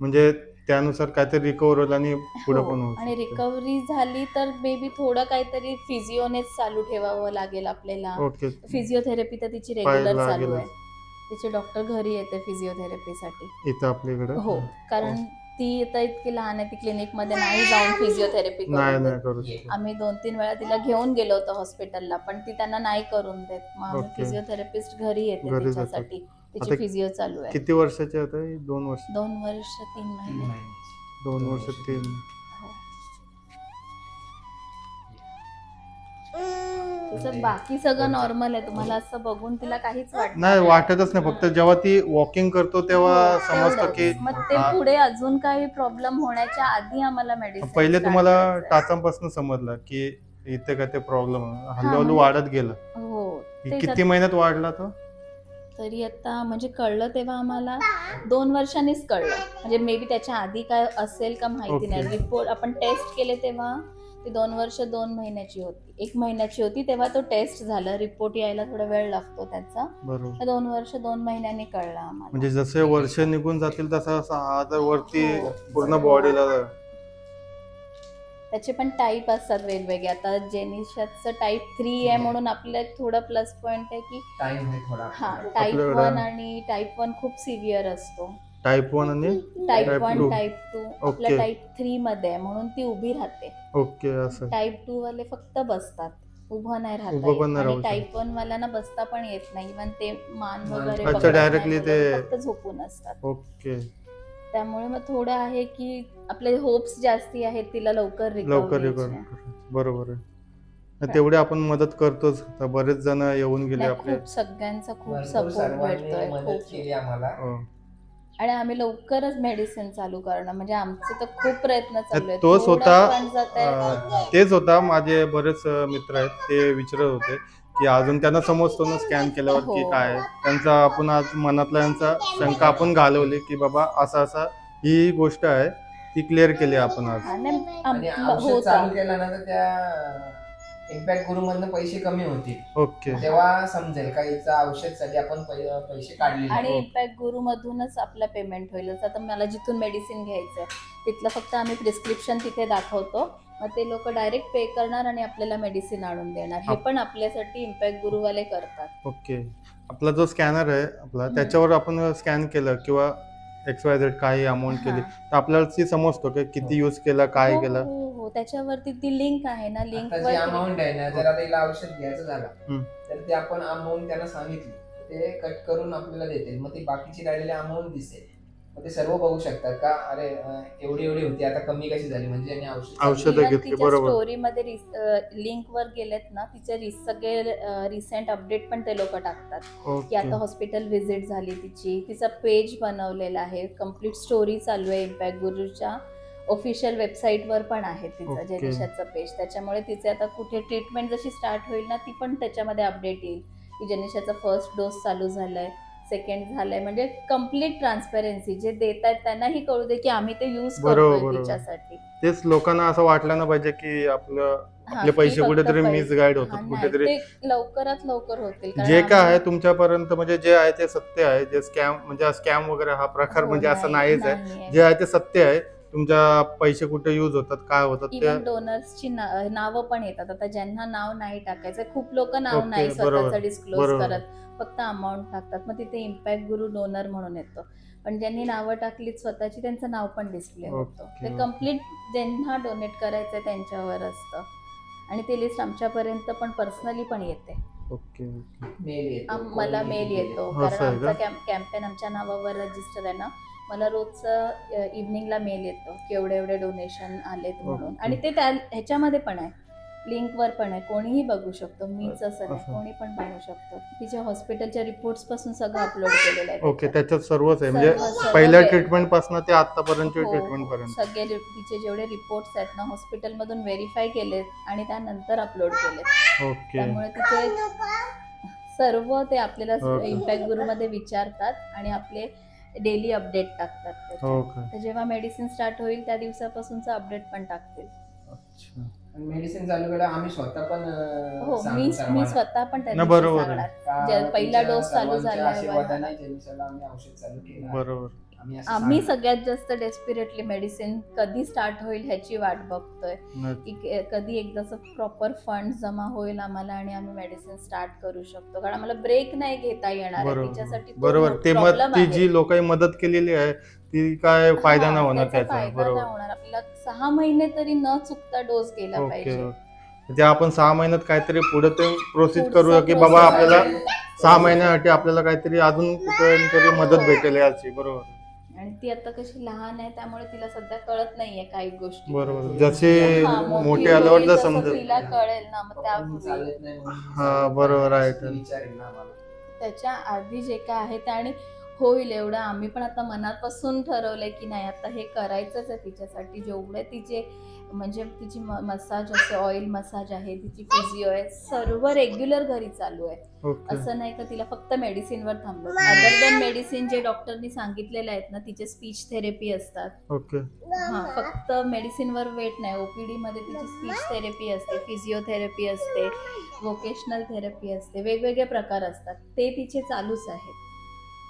[SPEAKER 1] म्हणजे त्यानुसार काहीतरी रिकवर होईल आणि पुढे पण
[SPEAKER 2] हो,
[SPEAKER 1] होऊ
[SPEAKER 2] आणि
[SPEAKER 1] शकतं.
[SPEAKER 2] रिकव्हरी झाली तर बेबी थोडं काहीतरी फिजिओनेच चालू ठेवावं लागेल आपल्याला
[SPEAKER 1] ओके
[SPEAKER 2] फिजिओथेरपी तर तिची
[SPEAKER 1] पाहायला
[SPEAKER 2] रेग्युलर चालू
[SPEAKER 1] लागेलच.
[SPEAKER 2] आहे तिचे डॉक्टर घरी येते फिजिओथेरपीसाठी
[SPEAKER 1] इथं आपल्याकडे
[SPEAKER 2] हो कारण ती आता इतकी लहान आहे ती क्लिनिकमध्ये नाही जाऊन फिजिओथेरपी
[SPEAKER 1] नाही. करू शकत
[SPEAKER 2] आम्ही दोन तीन वेळा तिला घेऊन गेलो होतो हॉस्पिटलला पण ती त्यांना नाही करून देत मग आम्ही
[SPEAKER 1] ओके.
[SPEAKER 2] फिजिओथेरपिस्ट घरी येते
[SPEAKER 1] घरी जातात.
[SPEAKER 2] तिच्यासाठी तिची
[SPEAKER 1] आता
[SPEAKER 2] फिजिओ चालू आहे.
[SPEAKER 1] किती वर्षाचे आता ही? दोन वर्ष.
[SPEAKER 2] दोन वर्ष तीन
[SPEAKER 4] तीन
[SPEAKER 2] महिने.
[SPEAKER 1] दोन
[SPEAKER 4] दोन
[SPEAKER 1] वर्ष
[SPEAKER 4] वर्ष.
[SPEAKER 1] तीन.
[SPEAKER 2] हो. तिचं बाकी सगळं नॉर्मल आहे. तुम्हाला असं बघून तिला काहीच वाटत
[SPEAKER 1] नाही वाटतच नाही. फक्त जेव्हा ती वॉकिंग करतो तेव्हा समजतं की
[SPEAKER 2] हो, मग ते
[SPEAKER 1] हा-
[SPEAKER 2] पुढे अजून काही प्रॉब्लेम होण्याच्या आधी आम्हाला मेडिसिन
[SPEAKER 1] पहिले तुम्हाला टाचांपासून समजलं की इथे काय ते प्रॉब्लेम हळूहळू
[SPEAKER 2] म्हणजे-
[SPEAKER 1] वाढत गेलं.
[SPEAKER 2] हो ते
[SPEAKER 1] किती महिन्यात वाढला तो?
[SPEAKER 2] तरी आता म्हणजे कळलं तेव्हा आम्हाला? दोन वर्षांनीच कळलं. म्हणजे मे बी त्याच्या आधी काय असेल का माहिती. नाही. रिपोर्ट आपण टेस्ट केले तेव्हा ती दोन वर्ष दोन महिन्याची होती. एक महिन्याची होती तेव्हा तो टेस्ट झाला. रिपोर्ट यायला थोडा वेळ लागतो त्याचा. दोन वर्ष दोन महिन्यांनी कळलं आम्हाला.
[SPEAKER 1] म्हणजे जसे वर्ष निघून जातील तसा वरती
[SPEAKER 2] हो.
[SPEAKER 1] पूर्ण बॉडीला
[SPEAKER 2] त्याचे पण टाईप असतात वेगवेगळे. आता जेनिशाचं टाईप थ्री आहे म्हणून आपल्याला थोडं प्लस पॉईंट आहे की हा. टाईप
[SPEAKER 1] आपल्याकडं-
[SPEAKER 2] वन आणि टाईप वन खूप सिव्हिअर असतो.
[SPEAKER 1] टाईप वन आणि
[SPEAKER 2] type
[SPEAKER 1] Type
[SPEAKER 2] one
[SPEAKER 1] two.
[SPEAKER 2] Type two
[SPEAKER 1] okay.
[SPEAKER 2] आपल्या टाईप थ्री मध्ये आहे म्हणून ती उभी राहते.
[SPEAKER 1] ओके असं.
[SPEAKER 2] टाईप टू वाले फक्त बसतात. उभं नाही
[SPEAKER 1] उभं
[SPEAKER 2] राहत आणि टाईप वन वाल्यांना बसता पण येत नाही. इव्हन ते मान वगैरे
[SPEAKER 4] अच्छा,
[SPEAKER 2] पकडत नाही
[SPEAKER 1] directly
[SPEAKER 2] वगैरे,
[SPEAKER 1] ते-
[SPEAKER 2] फक्त झोपून असतात.
[SPEAKER 1] ओके
[SPEAKER 2] त्यामुळे मग थोडं आहे की आपले होप्स जास्ती आहेत तिला लवकर
[SPEAKER 1] लवकर
[SPEAKER 2] recovery.
[SPEAKER 1] बरोबर आहे. तेवढे आपण मदत करतोच. आता बरेच जण येऊन गेले
[SPEAKER 2] नाही,
[SPEAKER 1] आपले.
[SPEAKER 2] खूप सगळ्यांचा खूप
[SPEAKER 4] भरपूर
[SPEAKER 2] सपोर्ट
[SPEAKER 4] सर्वांनी
[SPEAKER 2] भेटतोय
[SPEAKER 4] मदत
[SPEAKER 2] खूप.
[SPEAKER 4] केली आम्हाला.
[SPEAKER 1] हो.
[SPEAKER 2] आणि आम्ही लवकरच मेडिसिन चालू करणं म्हणजे आमचे तर खूप प्रयत्न चालू आहेत. जातंय.
[SPEAKER 1] अं, तेच होता. माझे बरेच मित्र आहेत. ते विचारत होते की अजून त्यांना समजतो ना स्कॅन केल्यावर की
[SPEAKER 2] हो.
[SPEAKER 1] काय. त्यांचा आपण आज मनातला यांचा शंका आपण घालवली की बाबा असा असा ही गोष्ट आहे. ती क्लिअर केली आपण आज.
[SPEAKER 2] होता
[SPEAKER 4] इम्पॅक्ट गुरु मधनं पैसे कमी होतील
[SPEAKER 1] ओके.
[SPEAKER 4] तेव्हा समजेल का याचा औषधसाठी आपण पै- पैसे काढले
[SPEAKER 2] आणि
[SPEAKER 1] हो.
[SPEAKER 2] इम्पॅक्ट गुरु मधूनच आपला पेमेंट होईल. जसं आता मला जिथून मेडिसिन घ्यायचं तिथलं फक्त आम्ही प्रिस्क्रिप्शन तिथे दाखवतो. मग ते लोक डायरेक्ट पे करणार आणि आपल्याला मेडिसिन आणून देणार. हे पण आपल्यासाठी इम्पॅक्ट गुरुवाले करतात.
[SPEAKER 1] ओके. आपला जो स्कॅनर आहे आपला त्याच्यावर आपण स्कॅन केलं किंवा एक्स वाय झेड काही अमाऊंट केली
[SPEAKER 2] हा.
[SPEAKER 1] तर आपल्याला ती समजतो की किती
[SPEAKER 4] हो.
[SPEAKER 1] यूज केला काय
[SPEAKER 2] हो,
[SPEAKER 1] केलं
[SPEAKER 2] हो हो त्याच्यावरती ती लिंक आहे ना लिंक
[SPEAKER 4] आता जी अमाऊंट आहे ना जर आता हिला औषध घ्यायचं झालं. तर ते आपण अमाऊंट त्यांना सांगितली ते कट करून आपल्याला देतील मग ती बाकीची राहिलेली अमाऊंट दिसेल ते सर्व बघू शकतात का? अरे एवढी एवढी होती आता कमी कशी झाली? म्हणजे यांनी औषध
[SPEAKER 1] औषधं घेतली, बरोबर.
[SPEAKER 2] स्टोरीमध्ये लिंक वर गेलेत ना तिचे सगळे रिसेंट अपडेट पण ते लोक टाकतात. की आता हॉस्पिटल व्हिजिट झाली तिची. तिचा पेज बनवलेला आहे. कंप्लीट स्टोरी चालू आहे इम्पॅक्ट गुरुच्या ऑफिशियल वेबसाईटवर पण आहे तिचं. जेनिशाचं पेज त्याच्यामुळे तिचे आता कुठे ट्रीटमेंट जशी स्टार्ट होईल ना ती पण त्याच्यामध्ये अपडेट येईल. की जेनिशाचा फर्स्ट डोस चालू झालाय. सेकंड झालाय. म्हणजे कंप्लीट ट्रान्सपेरन्सी जे देत आहेत त्यांनाही कळू दे की आम्ही ते यूज करतोय
[SPEAKER 1] बरोबर. तेच लोकांना असं वाटलं ना पाहिजे की आपलं आपले पैसे कुठेतरी मिसगाईड होतात कुठेतरी
[SPEAKER 2] लवकरात लवकर होतील. कारण
[SPEAKER 1] जे काय आहे
[SPEAKER 2] आम्ही-
[SPEAKER 1] तुमच्यापर्यंत म्हणजे जे आहे ते सत्य आहे. जे स्कॅम म्हणजे स्कॅम वगैरे हा प्रकार
[SPEAKER 2] हो,
[SPEAKER 1] म्हणजे असं
[SPEAKER 2] नाही,
[SPEAKER 1] नाहीच आहे.
[SPEAKER 2] नाहीये.
[SPEAKER 1] जे आहे ते सत्य आहे. तुमच्या पैसे कुठे युज होतात काय होतात
[SPEAKER 2] इव्हन डोनर्सची नावं पण येतात. आता ज्यांना नाव नाही टाकायचं खूप लोक नाव नाही
[SPEAKER 1] बरोबर,
[SPEAKER 2] स्वतःचं डिस्क्लोज
[SPEAKER 1] बरोबर.
[SPEAKER 2] करत. फक्त अमाऊंट टाकतात. मग तिथे इम्पॅक्ट गुरु डोनर म्हणून येतो. पण ज्यांनी नावं टाकलीत स्वतःची त्यांचं नाव पण डिस्प्ले होतं. ते. कंप्लीट ज्यांना डोनेट करायचं त्यांच्यावर असतं. आणि ते लिस्ट आमच्यापर्यंत पण पर्सनली पण येते.
[SPEAKER 1] ओके
[SPEAKER 4] मेल येतो
[SPEAKER 2] आम- मला येतो. कारण
[SPEAKER 1] आहे
[SPEAKER 2] आमचा
[SPEAKER 1] का?
[SPEAKER 2] कॅम्पेन आमच्या नावावर रजिस्टर आहे ना. मला रोजचं इव्हनिंगला मेल येतो की एवढे एवढे डोनेशन आलेत म्हणून. आणि ते त्या ह्याच्यामध्ये पण आहे. लिंकवर पण आहे. कोणीही बघू शकतो. मीच असं नाही. कोणी पण पाहू शकतो. तिच्या हॉस्पिटलच्या रिपोर्ट्सपासून सगळं अपलोड केलेलं आहे
[SPEAKER 1] ओके.
[SPEAKER 2] त्याच्यात.
[SPEAKER 1] सर्वच आहे. म्हणजे पहिल्या. ट्रीटमेंटपासून ते आतापर्यंतच्या
[SPEAKER 2] हो,
[SPEAKER 1] ट्रीटमेंट पर्यंत.
[SPEAKER 2] सगळे तिचे जेवढे रिपोर्ट्स आहेत ना हॉस्पिटलमधून व्हेरीफाय केलेत आणि त्यानंतर अपलोड केलेत.
[SPEAKER 1] ओके.
[SPEAKER 2] त्यामुळे तिचे सर्व ते आपल्याला. इम्पॅक्ट गुरुमध्ये विचारतात आणि आपले डेली अपडेट टाकतात त्याच्यात.
[SPEAKER 1] ओके
[SPEAKER 2] तर जेव्हा मेडिसिन स्टार्ट होईल त्या दिवसापासूनचं अपडेट पण टाकतील
[SPEAKER 1] अच्छा
[SPEAKER 4] मेडिसिन चालू केलं आम्ही स्वतः पण अं,
[SPEAKER 2] हो
[SPEAKER 4] सांगू
[SPEAKER 2] मी मी. स्वतः पण त्या
[SPEAKER 1] नाही,
[SPEAKER 2] दिवशी
[SPEAKER 1] बरोबर आहे.
[SPEAKER 2] सांगणार
[SPEAKER 4] का
[SPEAKER 2] जे पहिला
[SPEAKER 4] तुमच्या
[SPEAKER 2] डोस चालू
[SPEAKER 4] सर्वांच्या
[SPEAKER 2] झाला आहे
[SPEAKER 4] आशीर्वादाने जेमिसला आम्ही औषध चालू केलं आहे.
[SPEAKER 1] बरोबर
[SPEAKER 4] आम्ही.
[SPEAKER 2] सगळ्यात जास्त डेस्पिरेटली मेडिसिन कधी स्टार्ट होईल ह्याची वाट बघतोय. की कधी एकदाच प्रॉपर फंड जमा होईल आम्हाला आणि आम्ही मेडिसिन स्टार्ट करू शकतो. कारण आम्हाला ब्रेक नाही घेता येणार
[SPEAKER 1] बरोबर.
[SPEAKER 2] तिच्यासाठी तो
[SPEAKER 1] बरोबर. ते. जी लोकांनी मदत केलेली आहे ती काय फायदा नाही होणार
[SPEAKER 2] त्याचा
[SPEAKER 1] बरोबर.
[SPEAKER 2] होणार. आपल्याला सहा महिने तरी न चुकता डोस गेला पाहिजे.
[SPEAKER 1] ते आपण सहा महिन्यात काहीतरी पुढे ते प्रोसेस
[SPEAKER 2] पुढचं
[SPEAKER 1] करूया की बाबा आपल्याला. सहा महिन्यासाठी आपल्याला काहीतरी अजून कुठेतरी मदत भेटेल याची. बरोबर.
[SPEAKER 2] आणि ती आता कशी लहान आहे त्यामुळे तिला सध्या कळत नाहीये काही गोष्टी
[SPEAKER 1] बरोबर जसे
[SPEAKER 2] हा, मोठी
[SPEAKER 1] मोठे आल्यावर
[SPEAKER 2] होईल
[SPEAKER 1] जर
[SPEAKER 2] तसं तिला कळेल ना मग
[SPEAKER 4] म्हणून
[SPEAKER 1] हा, बरोबर. आहे
[SPEAKER 4] ती
[SPEAKER 1] तर.
[SPEAKER 4] विचारेल ना आम्हाला
[SPEAKER 2] त्याच्या आधी जे काय आहे ते आणि होईल एवढं. आम्ही पण आता मनापासून ठरवलंय की नाही आता हे करायचंच आहे तिच्यासाठी. जेवढे तिचे म्हणजे तिची मसाज असे ऑइल मसाज आहे तिची फिजिओ आहे सर्व रेग्युलर घरी चालू आहे. असं नाही का तिला फक्त मेडिसिनवर थांबलो अदर दॅन मेडिसिन जे डॉक्टरनी सांगितलेले आहेत ना तिचे स्पीच थेरपी असतात.
[SPEAKER 1] ओके.
[SPEAKER 2] हा फक्त मेडिसिनवर वेट नाही. ओपीडी मध्ये तिची स्पीच थेरपी असते फिजिओथेरपी असते वोकेशनल थेरपी असते वेगवेगळे प्रकार असतात. ते तिचे चालूच आहेत.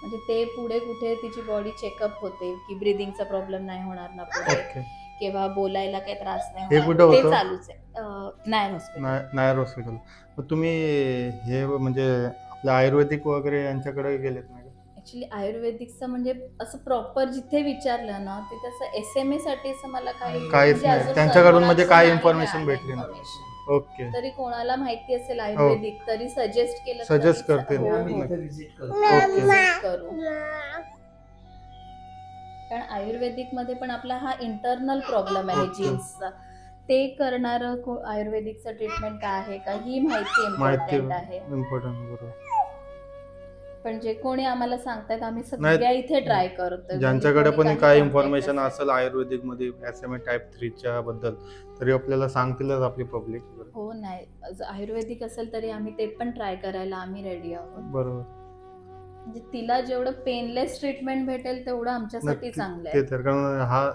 [SPEAKER 2] म्हणजे ते पुढे कुठे तिची बॉडी चेकअप होते की ब्रिदिंगचा प्रॉब्लेम नाही होणार ना पुढे किंवा बोलायला काही त्रास नाही
[SPEAKER 1] हे
[SPEAKER 2] होणार.
[SPEAKER 1] कुठं
[SPEAKER 2] ते
[SPEAKER 1] होतं?
[SPEAKER 2] चालूच आहे नायर हॉस्पिटल
[SPEAKER 1] नाय- नायर हॉस्पिटल मग तुम्ही हे म्हणजे आपल्या आयुर्वेदिक वगैरे यांच्याकडे गेलेत नाही का?
[SPEAKER 2] ऍक्च्युली आयुर्वेदिकचं म्हणजे असं प्रॉपर जिथे विचारलं ना तिथे असं एस एम ए साठी असं मला काही
[SPEAKER 1] काहीच
[SPEAKER 2] म्हणजे
[SPEAKER 1] नाही.
[SPEAKER 2] अजून
[SPEAKER 1] त्यांच्याकडून म्हणजे
[SPEAKER 2] नाही
[SPEAKER 1] information
[SPEAKER 2] मिळालं
[SPEAKER 1] भेटली नाही.
[SPEAKER 2] information.
[SPEAKER 1] ओके
[SPEAKER 2] तरी कोणाला माहिती असेल आयुर्वेदिक तरी सजेस्ट केलं
[SPEAKER 1] हो. Suggest करतील.
[SPEAKER 2] हो, हो.
[SPEAKER 4] तिथे विजिट करू
[SPEAKER 1] ओके
[SPEAKER 2] Visit करू कारण आयुर्वेदिकमध्ये पण आपला हा इंटरनल प्रॉब्लेम आहे. जीन्सचा ते करणारं आयुर्वेदिकचं ट्रीटमेंट काय आहे का ही माहिती
[SPEAKER 1] माहिती
[SPEAKER 2] इम्पॉर्टंट आहे
[SPEAKER 1] इम्पॉर्टंट बरोबर
[SPEAKER 2] पण जे कोणी आम्हाला सांगतायत आम्ही सगळ्या इथे ट्राय
[SPEAKER 1] ज्यांच्याकडे
[SPEAKER 2] म्हणजे
[SPEAKER 1] पण
[SPEAKER 2] कोणी
[SPEAKER 1] काय
[SPEAKER 2] काही
[SPEAKER 1] इन्फॉर्मेशन असेल आयुर्वेदिकमध्ये एस एम ए टाईप थ्रीच्या बद्दल तरी आपल्याला सांगतीलच आपली पब्लिक
[SPEAKER 2] हो नाही. आयुर्वेदिक असेल तरी आम्ही ते पण ट्राय करायला आम्ही रेडी आहोत.
[SPEAKER 1] बरोबर.
[SPEAKER 2] म्हणजे तिला जेवढं पेनलेस ट्रीटमेंट भेटेल तेवढं आमच्यासाठी. चांगलं
[SPEAKER 1] ते
[SPEAKER 2] आहे.
[SPEAKER 1] तर कारण हा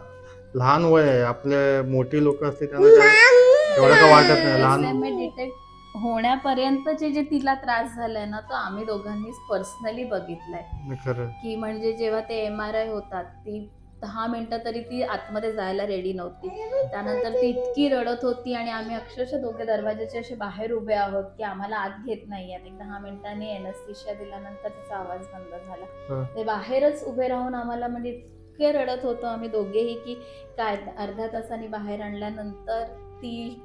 [SPEAKER 1] लहान वय आहे. आपले मोठी लोक असते त्यांना एवढं काय वाटत नाही. लहान
[SPEAKER 2] डिटेक्ट होण्यापर्यंतचे जे तिला त्रास झालाय ना तो आम्ही दोघांनीच पर्सनली बघितलाय.
[SPEAKER 1] खरं
[SPEAKER 2] की म्हणजे जेव्हा ते एम आर आय होतात ती दहा मिनिटं तरी ती आतमध्ये जायला रेडी नव्हती. त्यानंतर ती इतकी रडत होती आणि आम्ही अक्षरशः दोघे दरवाजाचे असे बाहेर उभे आहोत की आम्हाला आत घेत नाही आहेत एक दहा मिनिटांनी एनस्थिशिया दिल्यानंतर तिचा आवाज बंद झाला. ते बाहेरच उभे राहून आम्हाला म्हणजे इतके रडत होतो आम्ही दोघेही की काय अर्ध्या तासाने बाहेर आणल्यानंतर ती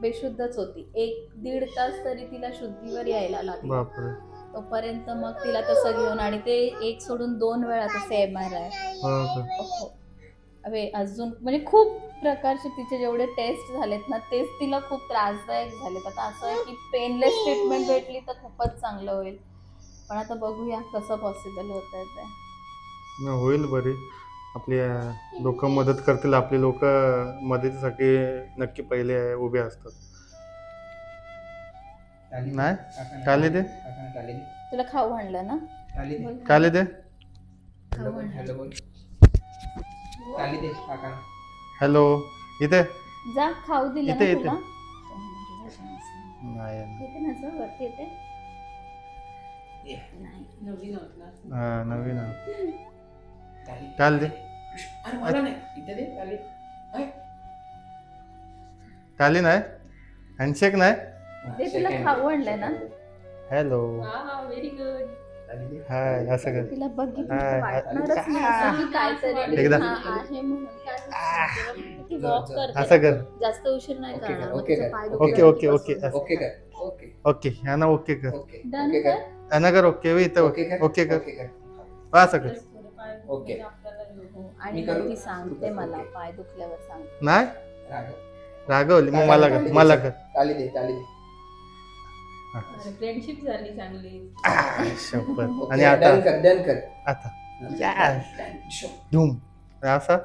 [SPEAKER 2] बेशुद्धच होती. एक दीड तास तरी तिला शुद्धीवर यायला लागला.
[SPEAKER 1] बापरे.
[SPEAKER 2] तोपर्यंत मग तिला तसं घेऊन आणि ते एक सोडून दोन वेळा तसे एम आर आय
[SPEAKER 1] हो का?
[SPEAKER 2] अवे अजून म्हणजे खूप प्रकारचे तिचे जेवढे टेस्ट झालेत ना तेच तिला खूप त्रासदायक झालेत. आता असं आहे की पेनलेस ट्रीटमेंट भेटली तर खूपच चांगलं होईल. पण आता बघूया कसं पॉसिबल होत आहे ते.
[SPEAKER 1] नाही, होईल बरी. आपली लोक मदत करतील आपली लोक मदतीसाठी नक्की पहिले उभे असतात. नाही? टाली दे.
[SPEAKER 2] तुला खाऊ आणलं ना?
[SPEAKER 4] टाली दे. हॅलो
[SPEAKER 1] इथे?
[SPEAKER 2] जा खाऊ दिलं ना
[SPEAKER 1] इथे,
[SPEAKER 2] तुला.
[SPEAKER 1] नाही हा, नवीन दे
[SPEAKER 4] अरे मला नाही इथे दे
[SPEAKER 1] नाही हँडशेक नाही
[SPEAKER 2] ते तुला खाऊ आणलंय ना
[SPEAKER 1] हॅलो
[SPEAKER 2] व्हेरी गुड
[SPEAKER 1] हाय असं कर
[SPEAKER 2] तिला बघितलं
[SPEAKER 1] हाय,
[SPEAKER 2] तर वाटणारच नाही असं की काहीतरी
[SPEAKER 1] एकदा.
[SPEAKER 2] हा आहे म्हणून काय ती वॉक
[SPEAKER 1] असं कर
[SPEAKER 2] जास्त उशीर नाही
[SPEAKER 4] ओके
[SPEAKER 2] करणार
[SPEAKER 4] कर,
[SPEAKER 2] मग
[SPEAKER 4] ओके
[SPEAKER 2] तिचं
[SPEAKER 1] ओके ओके
[SPEAKER 2] बसून
[SPEAKER 4] कर ओके
[SPEAKER 1] ओके ह्याना ओके कर
[SPEAKER 4] ओके
[SPEAKER 2] Done
[SPEAKER 4] ओके
[SPEAKER 2] कर?
[SPEAKER 1] ओके वे इथं
[SPEAKER 4] ओके कर
[SPEAKER 1] ओके कर
[SPEAKER 4] ओके कर
[SPEAKER 1] असं कर
[SPEAKER 4] ओके.
[SPEAKER 2] हो, आणि मग? ती सांगते. मला पाय दुखल्यावर सांग
[SPEAKER 1] नाही?
[SPEAKER 4] राघव.
[SPEAKER 1] रागवली मग मला कर मला कर.
[SPEAKER 4] ताली दे ताली दे.
[SPEAKER 3] फ्रेंडशिप झाली चांगली.
[SPEAKER 1] शपथ. आणि आता?
[SPEAKER 4] डन कर डन कर.
[SPEAKER 1] आता.
[SPEAKER 4] Yes.
[SPEAKER 1] धूम. असा.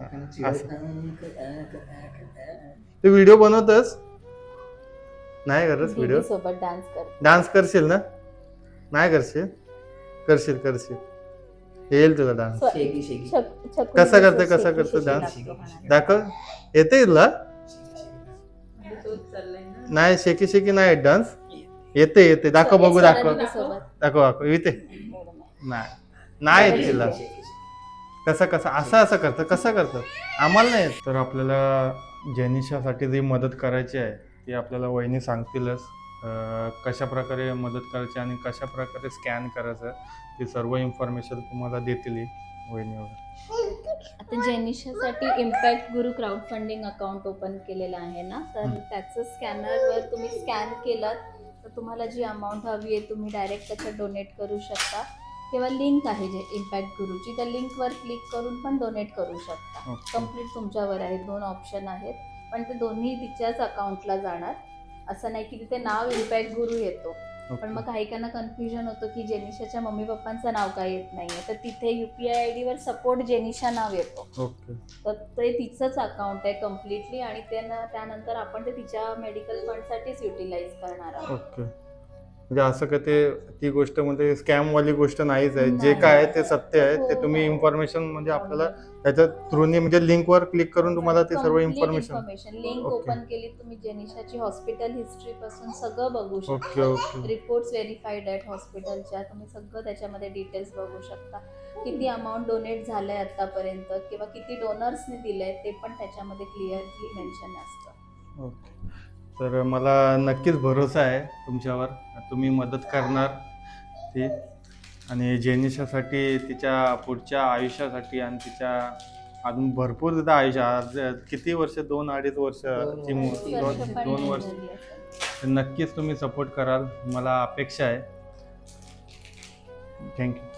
[SPEAKER 1] (laughs) तू व्हिडिओ बनवतस? नाही करत व्हिडिओ
[SPEAKER 2] सोबत डान्स कर
[SPEAKER 1] डान्स करशील ना? नाही करशील? करशील करशील. येईल तुला डान्स
[SPEAKER 4] शेकी शेकी.
[SPEAKER 1] कसं करते, कसं करते
[SPEAKER 2] म्हणाले.
[SPEAKER 1] दाखव. येते तुला नाही शेकी शेकी नाही डान्स येते येते. दाखव बघू दाखव. दाखव दाखव. येते नाही. नाही येत तिला. कसं कसं असं असं करतं कसं करतं आम्हाला नाही येत. तर आपल्याला जेनिशासाठी जी मदत करायची आहे ती आपल्याला वहिनी सांगतीलच. कशा प्रकारे मदत करायची आणि कशा प्रकारे स्कॅन करायचं ती सर्व इन्फॉर्मेशन तुम्हाला देतील
[SPEAKER 2] आता जेनिशासाठी impact guru crowdfunding account open केलेलं आहे ना? तर. त्याचं स्कॅनरवर तुम्ही स्कॅन केलं तर तुम्हाला जी अमाऊंट हवी आहे तुम्ही डायरेक्ट त्याच्यात डोनेट करू शकता. किंवा लिंक आहे जे इम्पॅक्ट गुरुची त्या लिंकवर क्लिक करून पण डोनेट करू शकता. कंप्लीट तुमच्यावर आहे दोन ऑप्शन आहेत. पण ते दोन्ही तिच्याच अकाउंटला जाणार. असं नाही की तिथे नाव इम्पॅक्ट गुरु येतो. पण मग काही काहींना कन्फ्युजन होतं की जेनिशाच्या मम्मी पप्पांचं नाव का येत नाहीये. तर तिथे यू पी आय डीवर सपोर्ट जेनिशा नाव येतो. तर ते तिचंच अकाउंट आहे कम्प्लिटली आणि त्यानं त्यानंतर आपण ते तिच्या मेडिकल फंडसाठीच युटिलाइज करणार आहोत.
[SPEAKER 1] म्हणजे असं का ते ती गोष्ट म्हणजे स्कॅम वाली गोष्ट नाहीच आहे. जे. काय आहे ते सत्य आहे. ते
[SPEAKER 2] हो,
[SPEAKER 1] तुम्ही. इन्फॉर्मेशन म्हणजे आपल्याला त्याच्या थ्रूनी म्हणजे लिंकवर क्लिक करून तुम्हाला ते सर्व इन्फॉर्मेशन
[SPEAKER 2] लिंक. ओपन केली तुम्ही जेनिशाची हॉस्पिटल हिस्ट्री पासून सगळं बघू शकता.
[SPEAKER 1] ओके
[SPEAKER 2] रिपोर्ट्स व्हेरीफाईड आहेत हॉस्पिटलच्या तुम्ही सगळं त्याच्यामध्ये डिटेल्स बघू शकता. किती अमाऊंट डोनेट झालंय आतापर्यंत किंवा किती डोनर्सने दिलंय ते पण त्याच्यामध्ये क्लिअरली मेन्शन असतं.
[SPEAKER 1] ओके तर मला नक्कीच भरोसा आहे तुमच्यावर. तुम्ही मदत करणार ती. आणि जेनिशासाठी तिच्या पुढच्या आयुष्यासाठी आणि तिच्या अजून भरपूर तिथं आयुष्य आज किती वर्ष? दोन अडीच वर्ष
[SPEAKER 4] दोन
[SPEAKER 1] दोन
[SPEAKER 2] वर्ष.
[SPEAKER 1] नक्कीच तुम्ही सपोर्ट कराल. मला अपेक्षा आहे. थँक्यू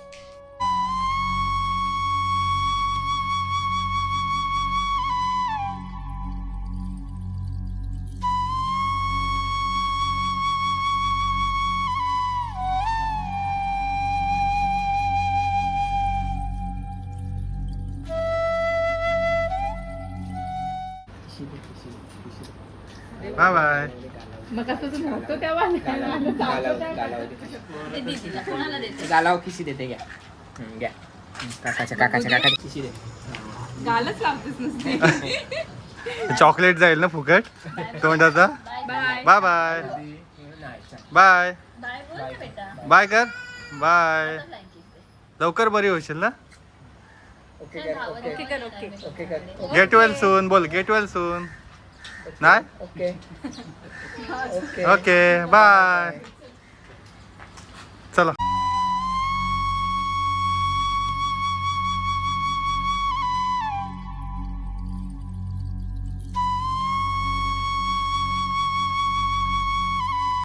[SPEAKER 1] बाय बाय
[SPEAKER 3] मग तू नव्हतो तेव्हा. नाही.
[SPEAKER 4] गालाव- किशी देते घ्या. हम्म, घ्या. हम्म, काकाच्या काकाच्या काकाच्या किशी दे.
[SPEAKER 3] गालच लावतेस नुसते.
[SPEAKER 1] चॉकलेट जाईल ना फुकट? तोंडाचा?
[SPEAKER 3] बाय.
[SPEAKER 1] Bye bye.
[SPEAKER 4] नाही.
[SPEAKER 1] बाय
[SPEAKER 2] बाय बोल ना बेटा
[SPEAKER 1] बाय कर. बाय. लवकर बरी होशील ना?
[SPEAKER 4] ओके कर ओके.
[SPEAKER 3] कर, ओके.
[SPEAKER 4] ओके कर.
[SPEAKER 1] गेट वेल सून बोल. गेट वेल सून नाही?
[SPEAKER 4] ओके. Okay
[SPEAKER 1] bye. चला.